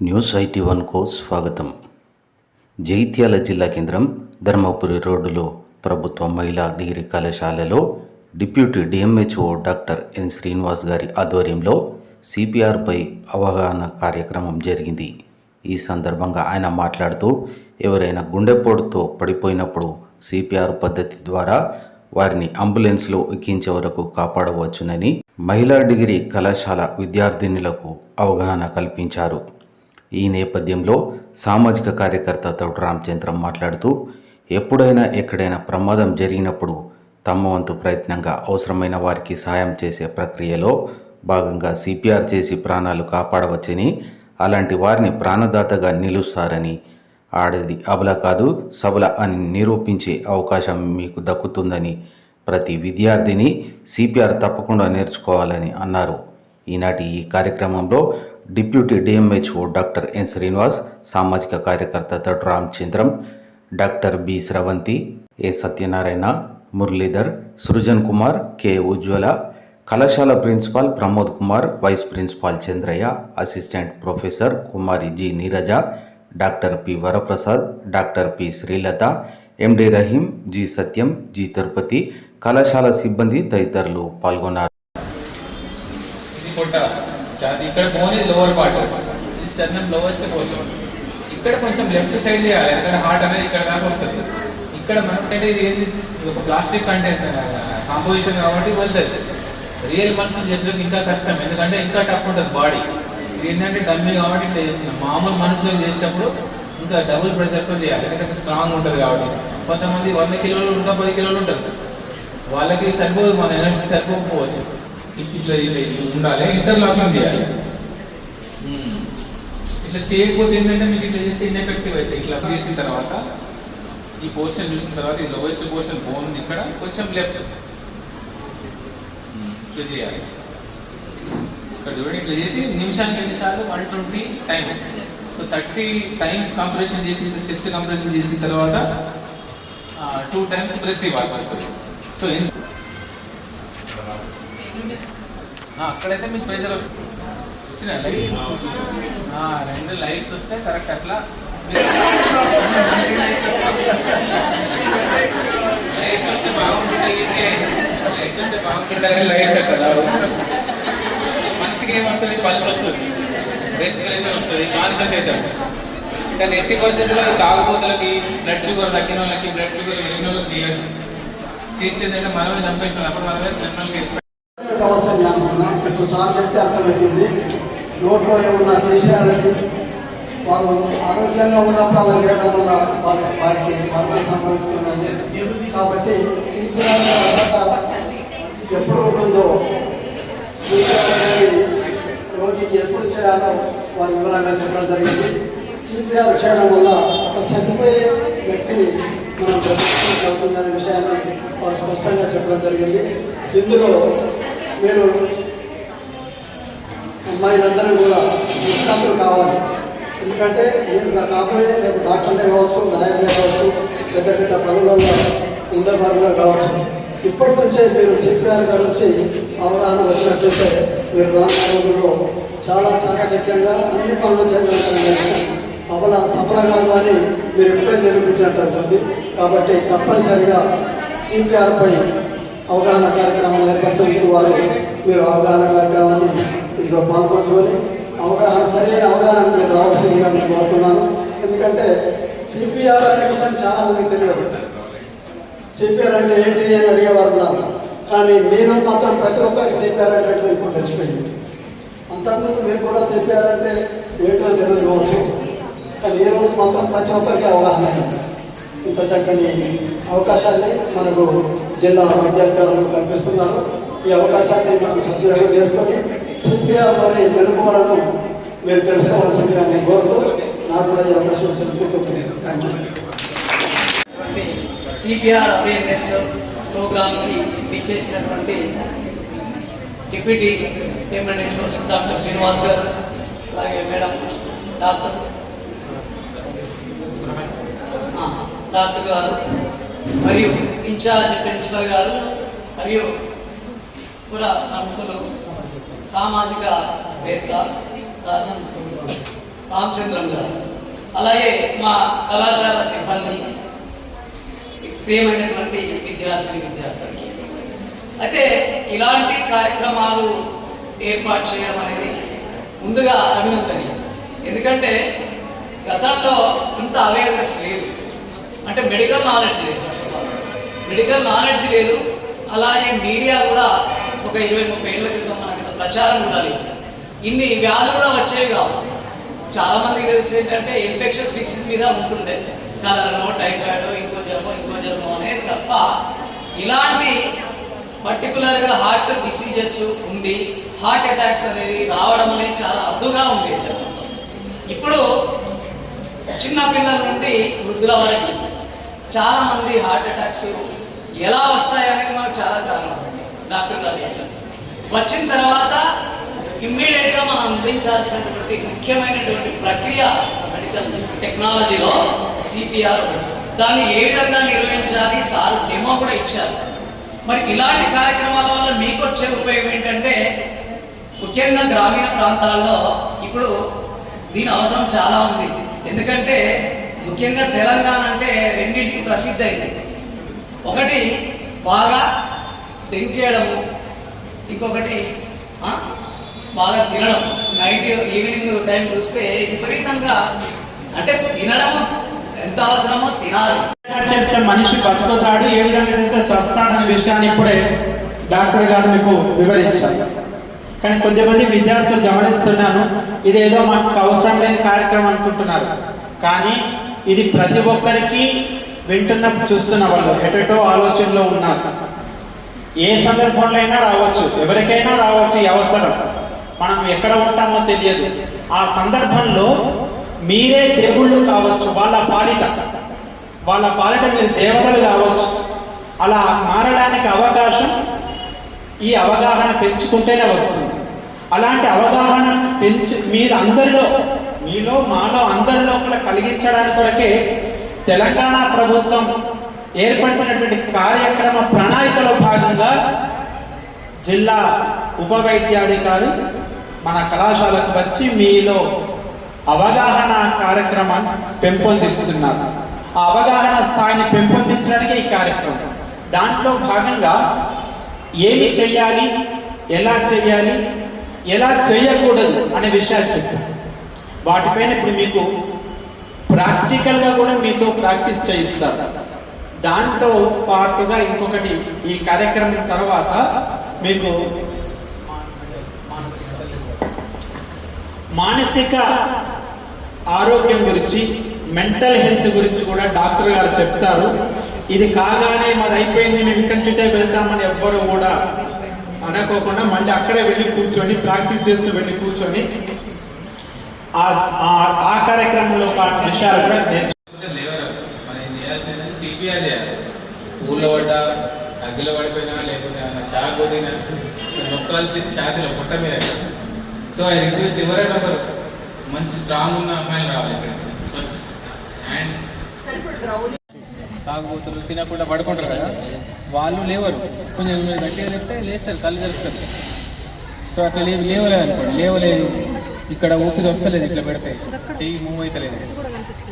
News IT వన్కు స్వాగతం. జైత్యాల జిల్లా కేంద్రం ధర్మపురి రోడ్డులో ప్రభుత్వ మహిళా డిగ్రీ కళాశాలలో deputy DMHO doctor N Srinivas గారి ఆధ్వర్యంలో సిపిఆర్పై అవగాహన కార్యక్రమం జరిగింది. ఈ సందర్భంగా ఆయన మాట్లాడుతూ ఎవరైనా గుండెపోటుతో పడిపోయినప్పుడు సిపిఆర్ పద్ధతి ద్వారా వారిని అంబులెన్స్లో ఎక్కించే వరకు కాపాడవచ్చునని మహిళా డిగ్రీ కళాశాల విద్యార్థినులకు అవగాహన కల్పించారు. ఈ నేపథ్యంలో సామాజిక కార్యకర్త తౌడు రామచంద్రం మాట్లాడుతూ ఎప్పుడైనా ఎక్కడైనా ప్రమాదం జరిగినప్పుడు తమ వంతు ప్రయత్నంగా అవసరమైన వారికి సాయం చేసే ప్రక్రియలో భాగంగా సిపిఆర్ చేసి ప్రాణాలు కాపాడవచ్చని అలాంటి వారిని ప్రాణదాతగా నిలుస్తారని ఆడది అబల కాదు సబల అని నిరూపించే అవకాశం మీకు దక్కుతుందని ప్రతి విద్యార్థిని సిపిఆర్ తప్పకుండా నేర్చుకోవాలని అన్నారు. ఈనాటి ఈ కార్యక్రమంలో deputy DMHO doctor N Srinivas సామాజిక కార్యకర్త తడు Ramachandram doctor B Sravanthi A Satyanarayana Muralidhar Srujan Kumar K Ujwala కళాశాల principal Pramod Kumar vice principal Chandraiah assistant professor Kumari G Neeraja doctor P Varaprasad doctor P Srilatha MD Rahim G Satyam G Tirupati కళాశాల సిబ్బంది తదితరులు పాల్గొన్నారు. ఇక్కడ bone ఇది lower part ఇది స్టర్నం lowest portion ఇక్కడ కొంచెం లెఫ్ట్ సైడ్ చేయాలి ఎందుకంటే హార్ట్ అనేది ఇక్కడ దాకా వస్తుంది. ఇక్కడ మనకంటే ఇది ఏంది? ఒక ప్లాస్టిక్ కంటెంట్ కాంపోజిషన్ కాబట్టి వెళ్తుంది. రియల్ మనుషులు చేసేందుకు ఇంకా కష్టం. ఎందుకంటే ఇంకా టఫ్ ఉంటుంది బాడీ ఇది ఏంటంటే డమ్మీ కాబట్టి ఇట్లా చేస్తున్నాం. మామూలు మనుషులు చేసేటప్పుడు ఇంకా డబుల్ ప్రెషర్తో చేయాలి. ఎందుకంటే స్ట్రాంగ్ ఉంటుంది కాబట్టి. కొంతమంది వంద కిలోలు ఉంటా పది కిలోలు ఉంటారు. వాళ్ళకి సరిపోదు మన ఎనర్జీ సరిపోకపోవచ్చు. ఇట్లా ఇట్లా ఉండాలి. ఇంటర్లాకింగ్ చేయాలి. ఇట్లా చేయకపోతే ఏంటంటే మీకు ఇట్లా చేస్తే ఇన్ఎఫెక్టివ్ అయితే. ఇట్లా చేసిన తర్వాత ఈ పోర్షన్ చూసిన తర్వాత ఈ లోవెస్ట్ పోర్షన్ బోన్ ఇక్కడ కొంచెం లెఫ్ట్ చేయాలి. ఇక్కడ చూడండి ఇట్లా చేసి నిమిషానికి ఎన్నిసార్లు? One twenty times so thirty times compression చేసి చెస్ట్ కంప్రెషన్ చేసిన తర్వాత టూ టైమ్స్ బ్రెత్ ఇవ్వాలి సో అక్కడైతే మీకు ప్రెజర్ వస్తుంది. వచ్చిన లైట్ రెండు లైట్స్ వస్తే కరెక్ట్ అట్లా. లైట్స్ వస్తే బాగుంటుంది లైట్స్ వస్తే బాగుంటుంది. లైట్స్. మనిషికి ఏమొస్తుంది పల్స్ వస్తుంది. రెస్పిరేషన్ వస్తుంది. కాన్షియస్ అవుతాడు కానీ ఎట్టి పరిస్థితుల్లో తాగుబోతులకి బ్లడ్ షుగర్ తగ్గిన వాళ్ళకి బ్లడ్ షుగర్ ఎన్ని వాళ్ళకి చేయొచ్చు చేస్తే ఏంటంటే మనమే చంపేస్తున్నాం అప్పుడు మనమే క్రిమినల్ కేసు కావచ్చు అని అనుకున్నా ఇప్పుడు సార్ చెప్తే అర్థమైంది. నోట్లో ఏమన్నా విషయాలని వాళ్ళు ఆరోగ్యంగా ఉన్నప్పుడు అలా లేవడం వల్ల వాళ్ళ వారికి మరణం సంభవిస్తున్నది కాబట్టి సిపిఆర్ ఎప్పుడు ఉంటుందో సిపిఆర్ రోగికి ఎప్పుడు చేయాలో వారి వివరంగా చెప్పడం జరిగింది. సీపీఆర్ చేయడం వల్ల ఒక చనిపోయే వ్యక్తిని మనం బ్రతికించగలుగుతుందనే విషయాన్ని వారు స్పష్టంగా చెప్పడం జరిగింది. ఇందులో మీరు అమ్మాయిలందరూ కూడా నిష్ణాతులు కావాలి. ఎందుకంటే మీరు నా కాబోయే రేపు డాక్టర్లే కావచ్చు నాయకులే కావచ్చు పెద్ద పెద్ద పనులలో ఉండే పనులు కావచ్చు. ఇప్పటి నుంచే మీరు సిపిఆర్ గారి నుంచి అవగాహన వచ్చినట్లయితే మీరు రానున్న చాలా చాకచక్యంగా అన్ని పనులు చేయగలుగుతారు అవల సఫలంగా అని మీరు ఎప్పుడైతే నిరూపించినట్టు కాబట్టి తప్పనిసరిగా సిపిఆర్పై అవగాహన కార్యక్రమం ఏర్పరిచినందుకు వారు మీరు అవగాహన కార్యక్రమాన్ని ఇందులో పాల్పంచుకొని అవగాహన సరైన అవగాహన మీరు రావాల్సిందిగా నేను కోరుతున్నాను. ఎందుకంటే సిపిఆర్ అనే విషయం చాలా మందికి తెలియదు. సిపిఆర్ అంటే ఏంటి అని అడిగేవారు ఉన్నారు. కానీ నేను మాత్రం ప్రతి ఒక్కరికి సిపిఆర్ అంటే ఇప్పుడు తెచ్చిపోయింది అంతకుముందు మీరు కూడా సిపిఆర్ అంటే ఏంటో తెలియదు కానీ ఏ రోజు మాత్రం ప్రతి ఒక్కరికి అవగాహన ఇంత చక్కని అవకాశాన్ని మనకు జిల్లా వైద్యాధికారులు కనిపిస్తున్నారు. ఈ అవకాశాన్ని మనం సద్వినియోగం చేసుకొని సిపిఆర్లోని మెరుగుదలను మీరు తెలుసుకోవాల్సిందిగా నేను కోరుతూ నాకు కూడా ఈ అవకాశం ఇచ్చినందుకు థ్యాంక్ యూ సిపిఆర్ అవేర్నెస్ ప్రోగ్రామ్కి విచ్చేసినటువంటి డిప్యూటీ ఎమ్మెల్యే డాక్టర్ శ్రీనివాస్ గారు అలాగే మేడం డాక్టర్ డాక్టర్ గారు మరియు ఇన్ఛార్జ్ ప్రిన్సిపల్ గారు మరియు కూడా ప్రముఖులు సామాజిక వేత్త రామచంద్రం గారు. అలాగే మా కళాశాల సిబ్బంది ప్రియమైనటువంటి విద్యార్థిని విద్యార్థులకి. అయితే ఇలాంటి కార్యక్రమాలు ఏర్పాటు చేయడం అనేది ముందుగా అభినందనీయం. ఎందుకంటే గతంలో ఇంత అవేర్ అంటే మెడికల్ నాలెడ్జ్ లేదు. మెడికల్ నాలెడ్జ్ లేదు. అలాగే మీడియా కూడా ఒక ఇరవై ముప్పై ఏళ్ళ క్రితం మనకి ప్రచారం కూడా లేదు ఇన్ని వ్యాధులు కూడా వచ్చేవి కావు. చాలామందికి తెలిసి ఏంటంటే ఇన్ఫెక్షన్స్ డిసీజ్ మీద ఉంటుండే. కలరనో టైఫాయిడ్ ఇంకో జ్వరమో ఇంకో జ్వరమో అనే తప్ప ఇలాంటి పర్టికులర్గా హార్ట్ డిసీజెస్ ఉండి హార్ట్ అటాక్స్ అనేది రావడం అనేది చాలా అద్దుగా ఉంది. ఇప్పుడు చిన్న పిల్లల నుండి వృద్ధుల వరకు చాలా మంది హార్ట్ అటాక్స్ ఎలా వస్తాయి అనేది మనకు చాలా కారణం. డాక్టర్ గారు వచ్చిన తర్వాత ఇమ్మీడియట్గా మనం అందించాల్సినటువంటి ముఖ్యమైనటువంటి ప్రక్రియ మెడికల్ టెక్నాలజీలో సిపిఆర్ దాన్ని ఏ విధంగా నిర్వహించాలి? సార్ డెమో కూడా ఇచ్చారు. మరి ఇలాంటి కార్యక్రమాల వల్ల మీకు వచ్చే ఉపయోగం ఏంటంటే ముఖ్యంగా గ్రామీణ ప్రాంతాల్లో ఇప్పుడు దీని అవసరం చాలా ఉంది. ఎందుకంటే ముఖ్యంగా తెలంగాణ అంటే రెండింటికి ప్రసిద్ధి అయింది. ఒకటి బాగా డ్రింక్ ఇంకొకటి బాగా తినడం. నైట్ ఈవినింగ్ టైం చూస్తే విపరీతంగా అంటే తినడం ఎంత అవసరమో తినాలి. చేస్తే మనిషి బతుకుతాడు ఏ విధంగా చేస్తే చస్తాడనే విషయాన్ని ఇప్పుడే డాక్టర్ గారు మీకు వివరించారు. కానీ కొంతమంది విద్యార్థులు గమనిస్తున్నాను ఇదేదో మనకు అవసరం లేని కార్యక్రమం అనుకుంటున్నారు. కానీ ఇది ప్రతి ఒక్కరికి వింటున్న చూస్తున్న వాళ్ళు ఎటెటో ఆలోచనలో ఉన్నారు ఏ సందర్భంలో అయినా రావచ్చు ఎవరికైనా రావచ్చు ఈ అవసరం. మనం ఎక్కడ ఉంటామో తెలియదు. ఆ సందర్భంలో మీరే దేవుళ్ళు కావచ్చు వాళ్ళ పాలిట. వాళ్ళ పాలిట మీరు దేవతలు కావచ్చు. అలా మారడానికి అవకాశం ఈ అవగాహన పెంచుకుంటేనే వస్తుంది. అలాంటి అవగాహన పెంచి మీరు అందరిలో మీలో మాలో అందరిలో కూడా కలిగించడానికి కొరకే తెలంగాణ ప్రభుత్వం ఏర్పరిచినటువంటి కార్యక్రమ ప్రణాళికలో భాగంగా జిల్లా ఉప వైద్యాధికారి మన కళాశాలకు వచ్చి మీలో అవగాహన కార్యక్రమాన్ని పెంపొందిస్తున్నారు. ఆ అవగాహన స్థాయిని పెంపొందించడానికి ఈ కార్యక్రమం. దాంట్లో భాగంగా ఏమి చేయాలి ఎలా చేయాలి ఎలా చేయకూడదు అనే విషయాలు చెప్పారు. వాటిపైన ఇప్పుడు మీకు ప్రాక్టికల్గా కూడా మీతో ప్రాక్టీస్ చేయిస్తారు దాంతో పాటుగా ఇంకొకటి ఈ కార్యక్రమం తర్వాత మీకు మానసిక ఆరోగ్యం గురించి మెంటల్ హెల్త్ గురించి కూడా డాక్టర్ గారు చెప్తారు. ఇది కాగానే మరి అయిపోయింది మేము ఇక్కడి నుంచే వెళ్తామని ఎవ్వరు కూడా అనుకోకుండా మళ్ళీ అక్కడే వెళ్ళి కూర్చొని ప్రాక్టీస్ చేస్తూ వెళ్ళి కూర్చొని ఆ- కార్యక్రమంలో ఒక విషయాలు కూడా సిపిఆర్ చేయాలి ఊళ్ళో పడ్డ అగ్గిలో పడిపోయినా లేకపోతే ఏమైనా షాక్ కొట్టినా నొక్కాల్సింది ఛాతీలో పుట్ట మీద సో ఐ రిక్వెస్ట్ ఎవరైనా ఒకరు మంచి స్ట్రాంగ్ ఉన్న అమ్మాయిలు రావాలి ఇక్కడ ఫస్ట్ అండ్ తాగుబోతులు తినకుండా పడుకుంటారు కదా? వాళ్ళు లేవరు. కొంచెం మీరు గట్టిగా లేస్తే లేస్తారు కళ్ళు తెరుస్తారు. సో అట్లా లేదు లేవలేదు అనుకోండి లేవలేదు. ఇక్కడ ఊపిరి వస్తలేదు ఇట్లా పెడితే. చెయ్యి మూవ్ అవుతలేదు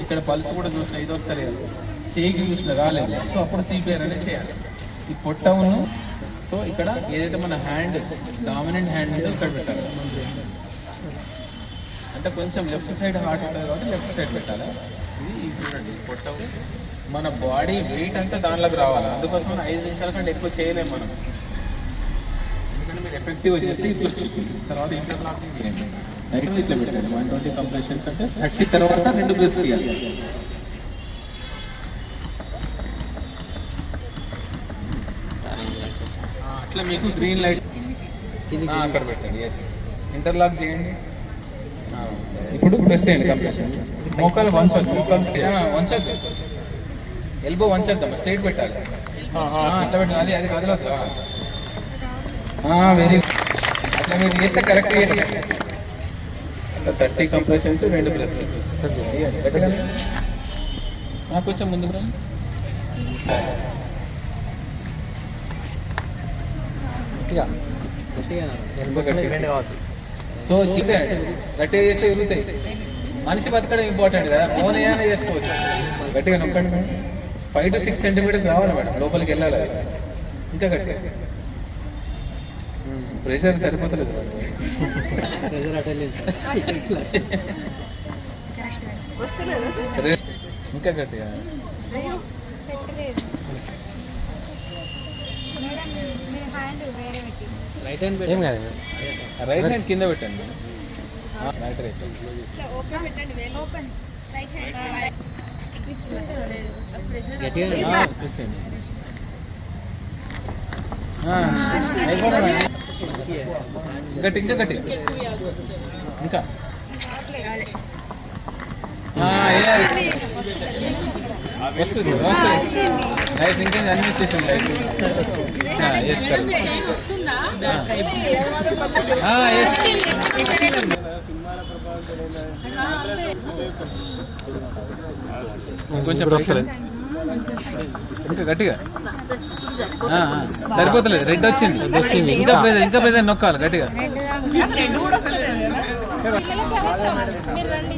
ఇక్కడ పల్స్ కూడా చూసిన ఇది వస్తలేదు. చెయ్యికి చూసిన రాలేదు. సో అప్పుడు సిపిఆర్ అనేది చేయాలి. ఈ పొట్ట సో ఇక్కడ ఏదైతే మన హ్యాండ్ డామినెంట్ హ్యాండ్ ఉందో ఇక్కడ పెట్టాలి. అంటే కొంచెం లెఫ్ట్ సైడ్ హార్ట్ ఉంటుంది కాబట్టి లెఫ్ట్ సైడ్ పెట్టాలి. ఇది చూడండి ఈ పొట్ట మన బాడీ వెయిట్ అంతా దానిలోకి రావాలి. అందుకోసం మనం ఐదు నిమిషాల కంటే ఎక్కువ చేయలేము మనం. ఎందుకంటే మీరు ఎఫెక్టివ్ చేస్తే ఇట్లా వచ్చేసి తర్వాత ఇంటర్లాకింగ్ చేయండి. డైరెక్ట్ ఇట్లా పెట్టండి వన్ ట్వంటీ కంప్రెషన్స్ అంటే థర్టీ తర్వాత రెండు బ్రెత్స్ ఇవ్వాలి అట్లా మీకు గ్రీన్ లైట్ అక్కడ పెట్టండి. ఎస్ ఇంటర్లాక్ చేయండి. ఇప్పుడు ప్రెస్ చేయండి కంప్రెషన్ మోకాలు వంచొద్దు మోకాలు వంచొద్దు ఎల్బో వంచొద్దాం స్ట్రైట్ పెట్టాలి. ఆ, అట్లా పెట్టండి. అది అది కదలొద్దు వెరీ అట్లా మీరు చేస్తే కరెక్ట్ చేసి థర్టీ కంప్రెషన్స్ రెండు బ్రెత్స్ కొంచెం ముందు సో చితే గట్టిగా చేస్తే విరుగుతాయి మనిషి బతకడం ఇంపార్టెంట్ కదా. ఫోన్ ఏదైనా చేసుకోవచ్చు. గట్టిగా నొక్కండి ఫైవ్ టు సిక్స్ సెంటీమీటర్స్ రావాలి మేడం. లోపలికి వెళ్ళాలి ఇంకా గట్టిగా. ప్రెషర్ సరిపోతలేదు. ఇంకా గట్టిగా? ఏం కాదు. రైట్ హ్యాండ్ కింద పెట్టండి. Right right open right hand ఆ, చూసేయండి. ఆ, అయిపోయింది మేడం. గట్టి ఇంకా గట్టి. ఇంకా. వస్తుంది వస్తుంది. ఇంకా అన్ని ఇచ్చేసాం లైఫ్ ఎస్ కొంచెం వస్తలేదు ఇంకా గట్టిగా. సరిపోతలేదు. రెడ్ వచ్చింది. వచ్చింది ఇంకా ప్రెజర్ ఇంకా ప్రెజర్ నొక్కాలి గట్టిగా.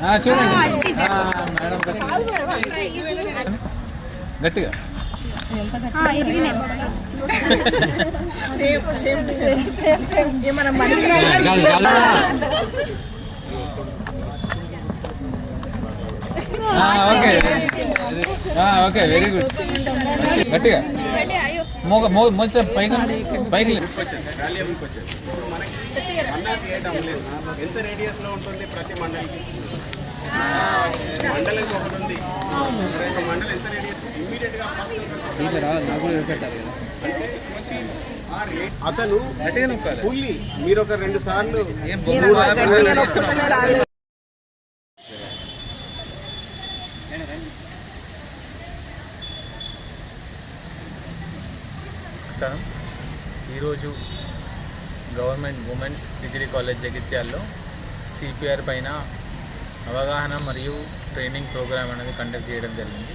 ఆ, చూడండి. ఆ, మేడం. గట్టిగా. ఆ, ఓకే. ఆ, ఓకే వెరీ గుడ్ గట్టిగా. మోగ మో మొత్తం పైకి పైకి లే. ఎంత రేడియస్లో ఉంటుంది ప్రతి మండలికి మండలికి ఒకటి ఉంది ఒక మండలం ఎంత రేడియస్ ఇమ్మీడియట్గా ఆ రే- అతను పుల్లి మీరు ఒక రెండు సార్లు ఏం బొమ్మ బాగా నమస్కారం ఈరోజు గవర్నమెంట్ ఉమెన్స్ డిగ్రీ కాలేజ్ జగిత్యాల్లో సిపిఆర్ పైన అవగాహన మరియు ట్రైనింగ్ ప్రోగ్రామ్ అనేది కండక్ట్ చేయడం జరిగింది.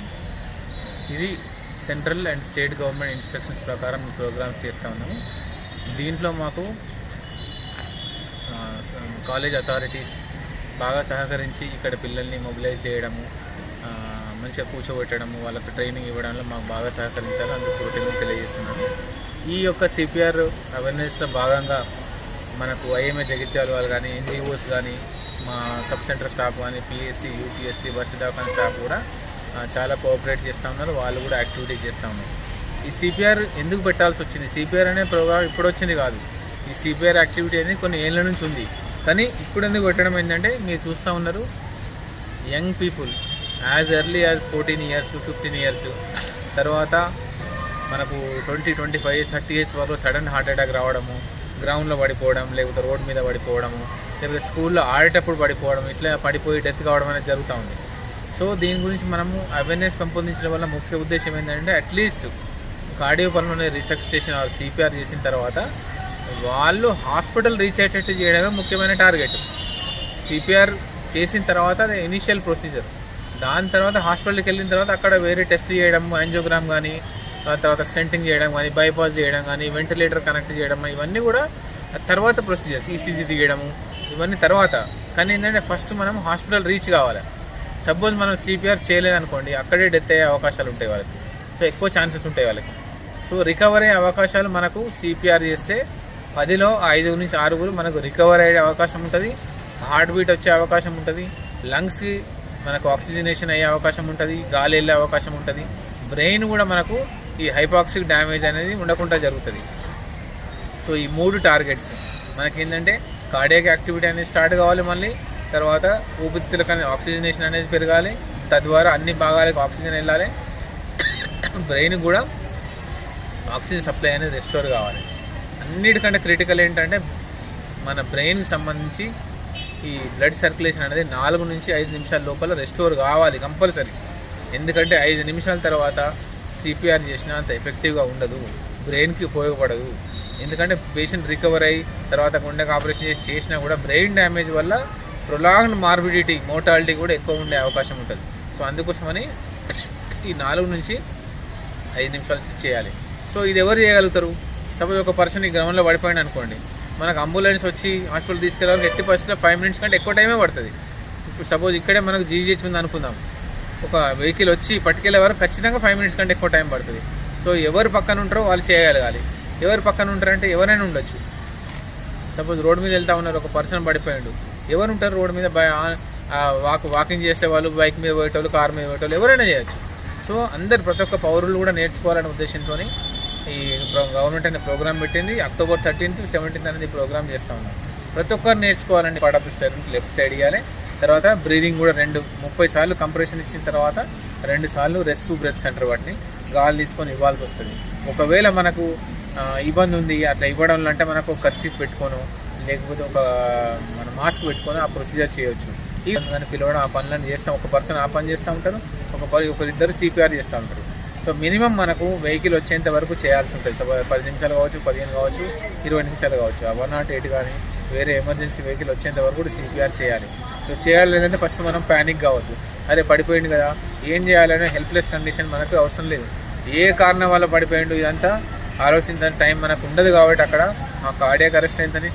ఇది central and state government instructions ప్రకారం ఈ ప్రోగ్రామ్స్ చేస్తూ ఉన్నాము. దీంట్లో మాకు కాలేజ్ అథారిటీస్ బాగా సహకరించి ఇక్కడ పిల్లల్ని మొబిలైజ్ చేయడము మంచిగా కూర్చోబెట్టడము వాళ్ళకి ట్రైనింగ్ ఇవ్వడంలో మాకు బాగా సహకరించారు. అందుకు కృతజ్ఞతలు తెలియజేస్తున్నాను. ఈ యొక్క సిపిఆర్ అవేర్నెస్లో భాగంగా మనకు ఐఎంఏ జగిత్యాల వాళ్ళు కానీ ఎన్జిఓస్ కానీ మా సబ్ సెంటర్ స్టాఫ్ కానీ పిఎస్సి యూపీఎస్సి బస్సు దవాఖాన స్టాఫ్ కూడా చాలా కోఆపరేట్ చేస్తూ ఉన్నారు. వాళ్ళు కూడా యాక్టివిటీ చేస్తూ ఉన్నారు. ఈ సిపిఆర్ ఎందుకు పెట్టాల్సి వచ్చింది? సిపిఆర్ అనే ప్రోగ్రామ్ ఇప్పుడు వచ్చింది కాదు. ఈ సిపిఆర్ యాక్టివిటీ అనేది కొన్ని ఏళ్ళ నుంచి ఉంది. కానీ ఇప్పుడు ఎందుకు పెట్టడం ఏంటంటే మీరు చూస్తూ ఉన్నారు young people as early as fourteen years fifteen years తర్వాత మనకు twenty twenty five years thirty years వరకు సడన్ హార్ట్ అటాక్ రావడము గ్రౌండ్లో పడిపోవడం లేకపోతే రోడ్ మీద పడిపోవడము లేకపోతే స్కూల్లో ఆడేటప్పుడు పడిపోవడం ఇట్లా పడిపోయి డెత్ కావడం అనేది జరుగుతూ ఉంది. సో దీని గురించి మనము అవేర్నెస్ పెంపొందించడం వల్ల ముఖ్య ఉద్దేశం ఏంటంటే అట్లీస్ట్ కార్డియో పనులు రీసెర్చ్ స్టేషన్ ఆర్ సిపిఆర్ చేసిన తర్వాత వాళ్ళు హాస్పిటల్ రీచ్ అయ్యేటట్టు చేయడమే ముఖ్యమైన టార్గెట్. సిపిఆర్ చేసిన తర్వాత అది ఇనిషియల్ ప్రొసీజర్. దాని తర్వాత హాస్పిటల్కి వెళ్ళిన తర్వాత అక్కడ వేరే టెస్ట్ చేయడం యాంజియోగ్రామ్ కానీ తర్వాత స్టెంటింగ్ చేయడం కానీ బైపాస్ చేయడం కానీ వెంటిలేటర్ కనెక్ట్ చేయడం ఇవన్నీ కూడా తర్వాత ప్రొసీజర్స్ ఈసీజీ తీయడము ఇవన్నీ తర్వాత. కానీ ఏంటంటే ఫస్ట్ మనం హాస్పిటల్ రీచ్ కావాలి. సపోజ్ మనం సిపిఆర్ చేయలేదనుకోండి అక్కడే డెత్ అయ్యే అవకాశాలు ఉంటాయి వాళ్ళకి. సో ఎక్కువ ఛాన్సెస్ ఉంటాయి వాళ్ళకి. సో రికవర్ అయ్యే అవకాశాలు మనకు సిపిఆర్ చేస్తే పదిలో ఐదు నుంచి ఆరుగురు మనకు రికవర్ అయ్యే అవకాశం ఉంటుంది. హార్ట్ బీట్ వచ్చే అవకాశం ఉంటుంది. లంగ్స్కి మనకు ఆక్సిజనేషన్ అయ్యే అవకాశం ఉంటుంది. గాలి వెళ్ళే అవకాశం ఉంటుంది. బ్రెయిన్ కూడా మనకు ఈ హైపాక్సిక్ డ్యామేజ్ అనేది ఉండకుండా జరుగుతుంది. సో ఈ మూడు టార్గెట్స్ మనకి ఏంటంటే కార్డియాక్ యాక్టివిటీ అనేది స్టార్ట్ కావాలి మళ్ళీ తర్వాత ఊపిరితిత్తులకు అనేది ఆక్సిజనేషన్ అనేది పెరగాలి తద్వారా అన్ని భాగాలకు ఆక్సిజన్ వెళ్ళాలి బ్రెయిన్ కూడా ఆక్సిజన్ సప్లై అనేది రెస్టోర్ కావాలి. అన్నిటికంటే క్రిటికల్ ఏంటంటే మన బ్రెయిన్కి సంబంధించి ఈ బ్లడ్ సర్క్యులేషన్ అనేది నాలుగు నుంచి ఐదు నిమిషాల లోపల రెస్టోర్ కావాలి కంపల్సరీ. ఎందుకంటే ఐదు నిమిషాల తర్వాత సిపిఆర్ చేసినా అంత ఎఫెక్టివ్గా ఉండదు. బ్రెయిన్కి ఉపయోగపడదు. ఎందుకంటే పేషెంట్ రికవర్ అయ్యి తర్వాత గుండెకు ఆపరేషన్ చేసి చేసినా కూడా బ్రెయిన్ డ్యామేజ్ వల్ల ప్రొలాంగ్డ్ మార్బిడిటీ మోటాలిటీ కూడా ఎక్కువ ఉండే అవకాశం ఉంటుంది. సో అందుకోసమని ఈ నాలుగు నుంచి ఐదు నిమిషాలు చేయాలి. సో ఇది ఎవరు చేయగలుగుతారు? సపోజ్ ఒక పర్సన్ ఈ గ్రౌండ్లో పడిపోయింది అనుకోండి. మనకు అంబులెన్స్ వచ్చి హాస్పిటల్ తీసుకెళ్ళాలి ఎట్టి పరిస్థితుల్లో ఫైవ్ మినిట్స్ కంటే ఎక్కువ టైమే పడుతుంది. ఇప్పుడు సపోజ్ ఇక్కడే మనకు జీజీహెచ్ ఉంది అనుకుందాం. ఒక వెహికల్ వచ్చి పట్టుకెళ్ళే వరకు ఖచ్చితంగా ఫైవ్ మినిట్స్ కంటే ఎక్కువ టైం పడుతుంది. సో ఎవరు పక్కన ఉంటారో వాళ్ళు చేయగలగాలి ఎవరు పక్కన ఉంటారంటే ఎవరైనా ఉండొచ్చు. సపోజ్ రోడ్ మీద వెళ్తా ఉన్నారు ఒక పర్సన్ పడిపోయాడు. ఎవరు ఉంటారు రోడ్ మీద? బై- వాక్ వాకింగ్ చేసే వాళ్ళు బైక్ మీద పోయేటోళ్ళు కార్ మీద పోయేటోళ్ళు ఎవరైనా చేయొచ్చు. సో అందరు ప్రతి ఒక్క పౌరులు కూడా నేర్చుకోవాలనే ఉద్దేశంతో ఈ గవర్నమెంట్ అనే ప్రోగ్రామ్ పెట్టింది. అక్టోబర్ థర్టీన్త్ సెవెంటీన్త్ అనేది ప్రోగ్రామ్ చేస్తూ ఉన్నాం. ప్రతి ఒక్కరు నేర్చుకోవాలండి part of the left side ఇవ్వాలి తర్వాత బ్రీదింగ్ కూడా రెండు ముప్పై సార్లు కంప్రెషన్ ఇచ్చిన తర్వాత రెండు సార్లు రెస్క్యూ బ్రెత్ సెంటర్ వాటిని గాలి తీసుకొని ఇవ్వాల్సి వస్తుంది. ఒకవేళ మనకు ఇబ్బంది ఉంది అట్లా ఇవ్వడంలో అంటే మనకు ఒక కర్చీఫ్ పెట్టుకోను లేకపోతే ఒక మన మాస్క్ పెట్టుకొని ఆ ప్రొసీజర్ చేయొచ్చు. ఈ దాన్ని పిలవడం ఆ పనులను చేస్తాం ఒక పర్సన్ ఆ పని చేస్తూ ఉంటారు ఒక పరి ఒకరిద్దరు సిపిఆర్ చేస్తూ ఉంటారు. సో మినిమం మనకు వెహికల్ వచ్చేంత వరకు చేయాల్సి ఉంటుంది. సో పది నిమిషాలు కావచ్చు పదిహేను కావచ్చు ఇరవై నిమిషాలు కావచ్చు వన్ నాట్ ఎయిట్ కానీ వేరే ఎమర్జెన్సీ వెహికల్ వచ్చేంత వరకు కూడా సిపిఆర్ చేయాలి. సో చేయాలి లేదంటే ఫస్ట్ మనం ప్యానిక్ కావద్దు. అరే పడిపోయింది కదా ఏం చేయాలనే హెల్ప్లెస్ కండిషన్ మనకు అవసరం లేదు. ఏ కారణం వల్ల పడిపోయిండు ఇదంతా? ఆలోచించడానికి టైం మనకు ఉండదు కాబట్టి అక్కడ ఆ కార్డియాక్ అరెస్ట్ అయిందని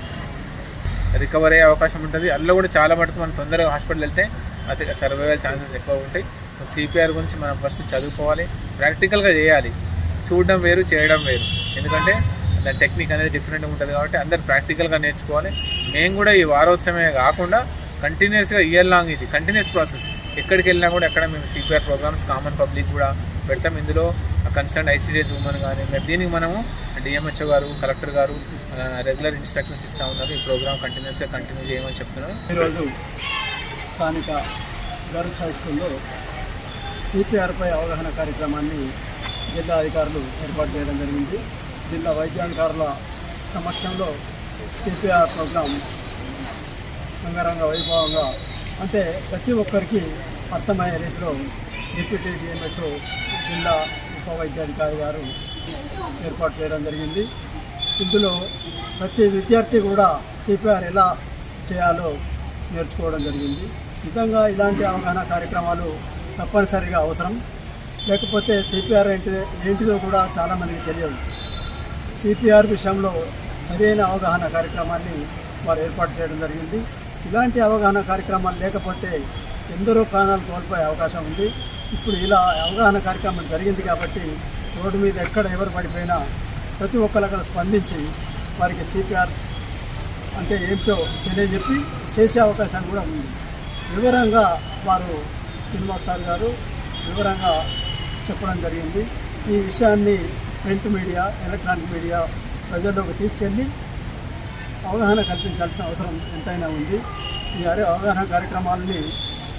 రికవర్ అయ్యే అవకాశం ఉంటుంది. అందులో కూడా చాలా మటుకు మనం తొందరగా హాస్పిటల్ వెళ్తే అది సర్వైవల్ ఛాన్సెస్ ఎక్కువ ఉంటాయి. సో సిపిఆర్ గురించి మనం ఫస్ట్ చదువుకోవాలి ప్రాక్టికల్గా చేయాలి. చూడడం వేరు చేయడం వేరు. ఎందుకంటే దాని టెక్నిక్ అనేది డిఫరెంట్గా ఉంటుంది కాబట్టి అందరు ప్రాక్టికల్గా నేర్చుకోవాలి. మేము కూడా ఈ వారోత్సవమే కాకుండా కంటిన్యూస్గా ఇయర్ లాంగ్ ఇది కంటిన్యూస్ ప్రాసెస్ ఎక్కడికి వెళ్ళినా కూడా ఎక్కడ మేము సిపిఆర్ ప్రోగ్రామ్స్ కామన్ పబ్లిక్ కూడా పెడతాం. ఇందులో కన్సర్న్ ఐసీడీఎస్ ఉమెన్ కానీ మరి దీనికి మనము డిఎంహెచ్ఓ గారు కలెక్టర్ గారు రెగ్యులర్ ఇన్స్ట్రక్షన్స్ ఇస్తూ ఉన్నారు. ఈ ప్రోగ్రామ్ కంటిన్యూస్గా కంటిన్యూ చేయమని చెప్తున్నారు ఈరోజు స్థానిక గర్ల్స్ హై స్కూల్లో సిపిఆర్పై అవగాహన కార్యక్రమాన్ని జిల్లా అధికారులు ఏర్పాటు చేయడం జరిగింది. జిల్లా వైద్యాధికారుల సమక్షంలో సిపిఆర్ ప్రోగ్రాం అంగరంగ వైభవంగా అంటే ప్రతి ఒక్కరికి అర్థమయ్యే రీతిలో డిప్యూటీ డిఎంహెచ్ఓ జిల్లా ఉప వైద్యాధికారి గారు ఏర్పాటు చేయడం జరిగింది. ఇందులో ప్రతి విద్యార్థి కూడా సిపిఆర్ ఎలా చేయాలో నేర్చుకోవడం జరిగింది. నిజంగా ఇలాంటి అవగాహన కార్యక్రమాలు తప్పనిసరిగా అవసరం. లేకపోతే సిపిఆర్ ఏంటి ఏంటిదో కూడా చాలామందికి తెలియదు. సిపిఆర్ విషయంలో సరైన అవగాహన కార్యక్రమాన్ని వారు ఏర్పాటు చేయడం జరిగింది. ఇలాంటి అవగాహన కార్యక్రమాలు లేకపోతే ఎందరో ప్రాణాలు కోల్పోయే అవకాశం ఉంది. ఇప్పుడు ఇలా అవగాహన కార్యక్రమం జరిగింది కాబట్టి రోడ్డు మీద ఎక్కడ ఎవరు పడిపోయినా ప్రతి ఒక్కరు అక్కడ స్పందించి వారికి సిపిఆర్ అంటే ఏంటో తెలియజెప్పి చేసే అవకాశం కూడా ఉంది. వివరంగా వారు శ్రీనివాస్ సార్ గారు వివరంగా చెప్పడం జరిగింది. ఈ విషయాన్ని ప్రింట్ మీడియా ఎలక్ట్రానిక్ మీడియా ప్రజల్లోకి తీసుకెళ్ళి అవగాహన కల్పించాల్సిన అవసరం ఎంతైనా ఉంది. ఈ అరే అవగాహన కార్యక్రమాలని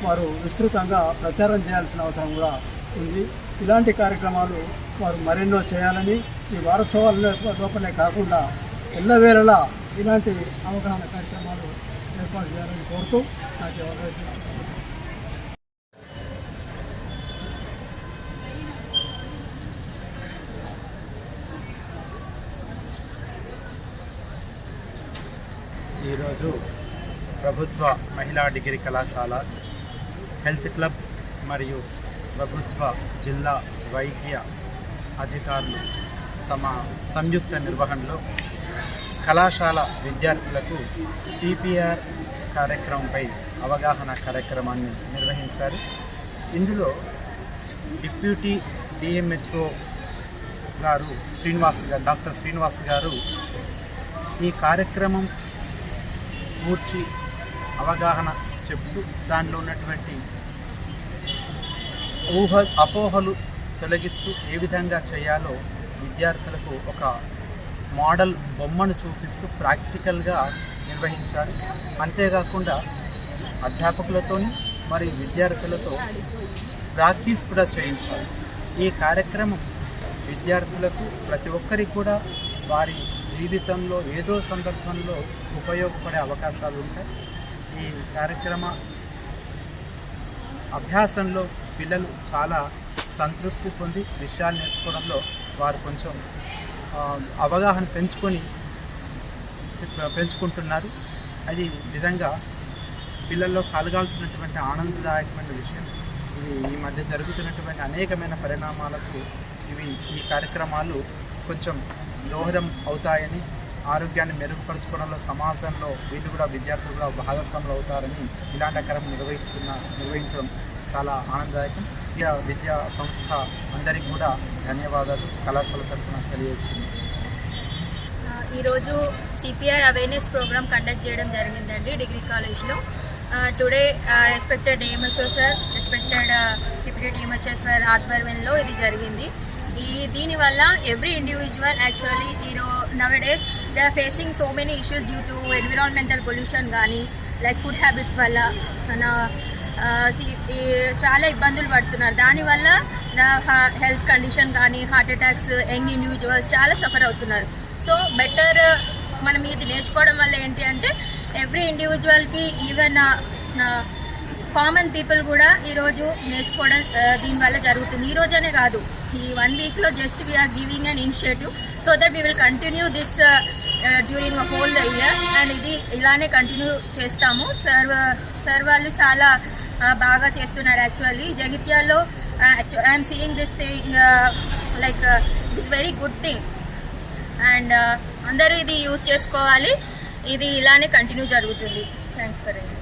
వారు విస్తృతంగా ప్రచారం చేయాల్సిన అవసరం కూడా ఉంది. ఇలాంటి కార్యక్రమాలు వారు మరెన్నో చేయాలని ఈ వారోత్సవాల లోపలే కాకుండా ఎల్లవేళలా ఇలాంటి అవగాహన కార్యక్రమాలు ఏర్పాటు చేయాలని కోరుతూ నాకు అవగాహన అవకాశం ఇచ్చినందుకు ఈరోజు ప్రభుత్వ మహిళా డిగ్రీ కళాశాల హెల్త్ క్లబ్ మరియు ప్రభుత్వ జిల్లా వైద్య అధికారులు సమా సంయుక్త నిర్వహణలో కళాశాల విద్యార్థులకు సిపిఆర్ కార్యక్రమంపై అవగాహన కార్యక్రమాన్ని నిర్వహించారు. ఇందులో డిప్యూటీ డిఎంహెచ్ఓ గారు శ్రీనివాస్ గారు డాక్టర్ శ్రీనివాస్ గారు ఈ కార్యక్రమం పూర్తి అవగాహన చెప్తూ దానిలో ఉన్నటువంటి ఊహ అపోహలు తొలగిస్తూ ఏ విధంగా చేయాలో విద్యార్థులకు ఒక మోడల్ బొమ్మను చూపిస్తూ ప్రాక్టికల్గా నిర్వహించాలి. అంతేకాకుండా అధ్యాపకులతోని మరియు విద్యార్థులతో ప్రాక్టీస్ కూడా చేయించాలి. ఈ కార్యక్రమం విద్యార్థులకు ప్రతి ఒక్కరికి కూడా వారి జీవితంలో ఏదో సందర్భంలో ఉపయోగపడే అవకాశాలు ఉంటాయి. ఈ కార్యక్రమ అభ్యాసంలో పిల్లలు చాలా సంతృప్తి పొంది విషయాలు నేర్చుకోవడంలో వారు కొంచెం అవగాహన పెంచుకొని పెంచుకుంటున్నారు. అది నిజంగా పిల్లల్లో కలగాల్సినటువంటి ఆనందదాయకమైన విషయం. ఇది ఈ మధ్య జరుగుతున్నటువంటి అనేకమైన పరిణామాలకు ఇవి ఈ కార్యక్రమాలు కొంచెం దోహదం అవుతాయని ఆరోగ్యాన్ని మెరుగుపరచుకోవడంలో సమాజంలో వీళ్ళు కూడా విద్యార్థులు కూడా భాగస్వాములు అవుతారని ఇలాంటి కార్యక్రమం నిర్వహిస్తున్న నిర్వహించడం చాలా ఆనందదాయకం. ఈ విద్యా సంస్థ అందరికీ కూడా ధన్యవాదాలు కళాశాల తరఫున తెలియజేస్తుంది ఈరోజు సిపిఆర్ అవేర్నెస్ ప్రోగ్రామ్ కండక్ట్ చేయడం జరిగిందండి డిగ్రీ కాలేజ్లో. Today respected DMHO sir respected deputy DMHO sir ఆధ్వర్యంలో ఇది జరిగింది. ఈ దీనివల్ల ఎవ్రీ ఇండివిజువల్ యాక్చువల్లీ ఈరో nowadays they are facing so many issues due to environmental pollution కానీ లైక్ ఫుడ్ హ్యాబిట్స్ వల్ల మన ఈ చాలా ఇబ్బందులు పడుతున్నారు. దానివల్ల హెల్త్ కండిషన్ కానీ హార్ట్ అటాక్స్ యంగ్ ఇండివిజువల్స్ చాలా సఫర్ అవుతున్నారు. సో బెటర్ మనం ఇది నేర్చుకోవడం వల్ల ఏంటి అంటే ఎవ్రీ ఇండివిజువల్కి ఈవెన్ కామన్ పీపుల్ కూడా ఈరోజు నేర్చుకోవడం దీనివల్ల జరుగుతుంది. ఈ రోజనే కాదు ఈ వన్ వీక్లో just we are giving an initiative so that we will continue this during whole the year and ఇది ఇలానే కంటిన్యూ చేస్తాము. సార్ సార్ వాళ్ళు చాలా uh, బాగా చేస్తున్నారు actually జగిత్యాల్లో I'm seeing this thing like it's very good thing and అందరూ ఇది use చేసుకోవాలి. ఇది ఇలానే కంటిన్యూ జరుగుతుంది. Thanks for